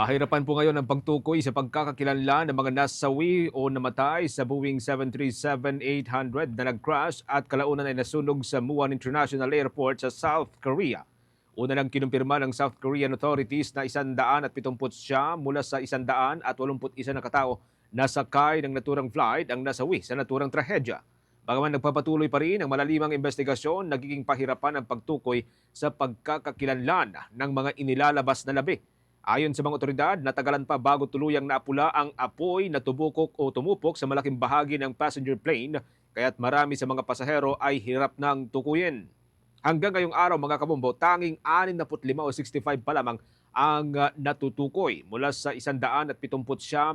Pahirapan po ngayon ang pagtukoy sa pagkakakilanlan ng mga nasawi o namatay sa Boeing 737-800 na nag-crash at kalaunan ay nasunog sa Muan International Airport sa South Korea. Una nang kinumpirma ng South Korean authorities na 170 mula sa 181 na katao na sakay ng naturang flight ang nasawi sa naturang trahedya. Bagaman nagpapatuloy pa rin ang malalimang investigasyon, nagiging pahirapan ang pagtukoy sa pagkakakilanlan ng mga inilalabas na labi. Ayon sa mga otoridad, natagalan pa bago tuluyang naapula ang apoy na tubukok o tumupok sa malaking bahagi ng passenger plane, kaya't marami sa mga pasahero ay hirap nang tukuyin. Hanggang ngayong araw mga kabumbo, tanging 65 o 65 pa lamang ang uh, natutukoy mula sa 179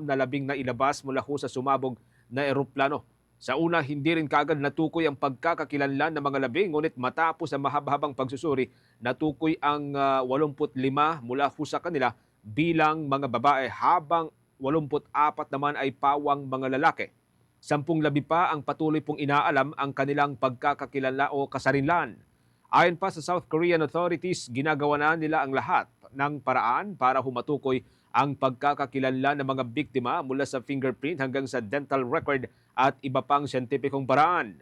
na labing na ilabas mula ho sa sumabog na eroplano. Sa una, hindi rin kagad natukoy ang pagkakakilanlan ng mga labing, ngunit matapos ang mahabhabang pagsusuri, natukoy ang uh, 85 mula ho sa kanila bilang mga babae habang 84 naman ay pawang mga lalaki. Sampung labi pa ang patuloy pong inaalam ang kanilang pagkakakilala o kasarinlan. Ayon pa sa South Korean authorities, ginagawa na nila ang lahat ng paraan para humatukoy ang pagkakakilanlan ng mga biktima mula sa fingerprint hanggang sa dental record at iba pang siyentipikong paraan.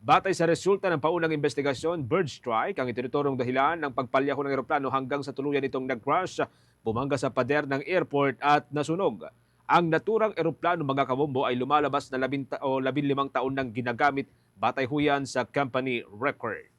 Batay sa resulta ng paunang investigasyon, bird strike ang itinuturong dahilan ng pagpalyaho ng eroplano hanggang sa tuluyan itong nag-crash, bumangga sa pader ng airport at nasunog. Ang naturang eroplano mga kabombo ay lumalabas na labing ta- o labing limang taon nang ginagamit batay huyan sa company record.